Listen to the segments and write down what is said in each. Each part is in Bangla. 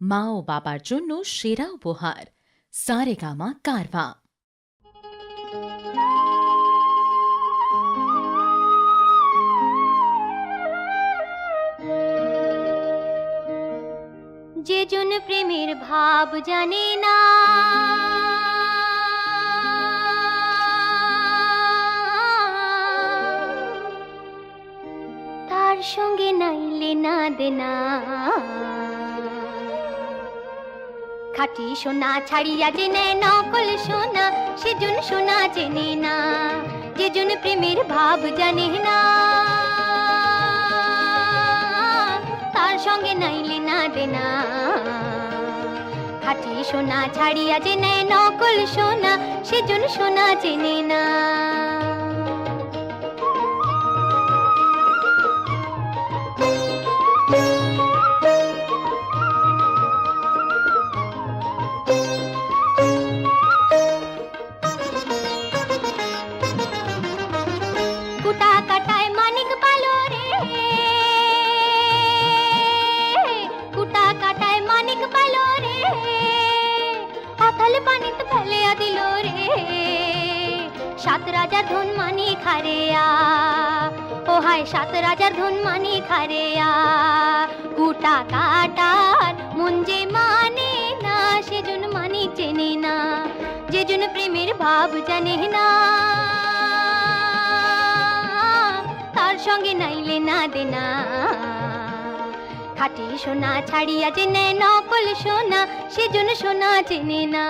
মা ও বাবার জন্য সেরা উপহার। সারেগামা কারভা। যে জন প্রেমের ভাব জানে না, তার সঙ্গে নাইলে না দেনা। খাটি সোনা ছাড়িয়া নেয় নকল সোনা, সেজন সোনা চেনে না যে জন প্রেমের ভাব জানে না। তার সঙ্গে নাইলে না দেনা। খাটি সোনা ছাড়িয়া নেয় নকল সোনা, সেজন সোনা চেনে না। পানিতে দিল রে। সাত রাজার ধন মানি খারেয়া। ও হায়, সাত রাজার ধন মানি খারেয়া। কুটা কাটার মন যে মানে না সেজন মানিক চেনে না। যেজন প্রেমের ভাব জানে না। তার সঙ্গে নাইলে না দেনা। খাটি সোনা ছাড়িয়া নেয় নকল সোনা, সেজন্য সোনা চেনে না।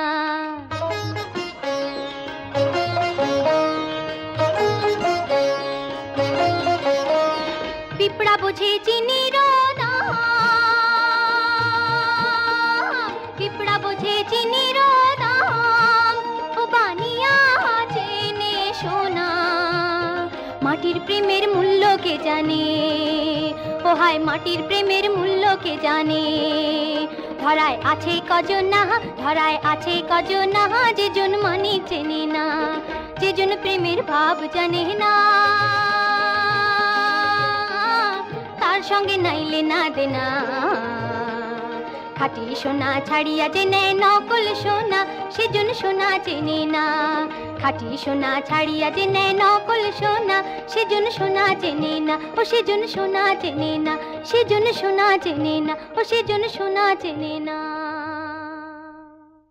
পিঁপড়া বোঝে চিনির দাম পিঁপড়া বোঝে চিনির চেনে সোনা। মাটির প্রেমের মূল্য কে জানে? ও হায় মাটির প্রেমের মূল্য কে জানে? ধরায় আছে কজন না ধরায় আছে কজন না যে জন মানিক চেনে না যে জন প্রেমের ভাব জানে না। তার সঙ্গে নাইলে না দেনা। খাটি সোনা ছাড়িয়া নেয় নকল সোনা সেজন সোনা চেনে না। খাটি সোনা ছাড়িয়া নেয় নকল সোনা সেজন সোনা চেনে না। ও সেজন সোনা চেনে না সেজন সোনা চেনে না, ও সেজন সোনা চেনে না।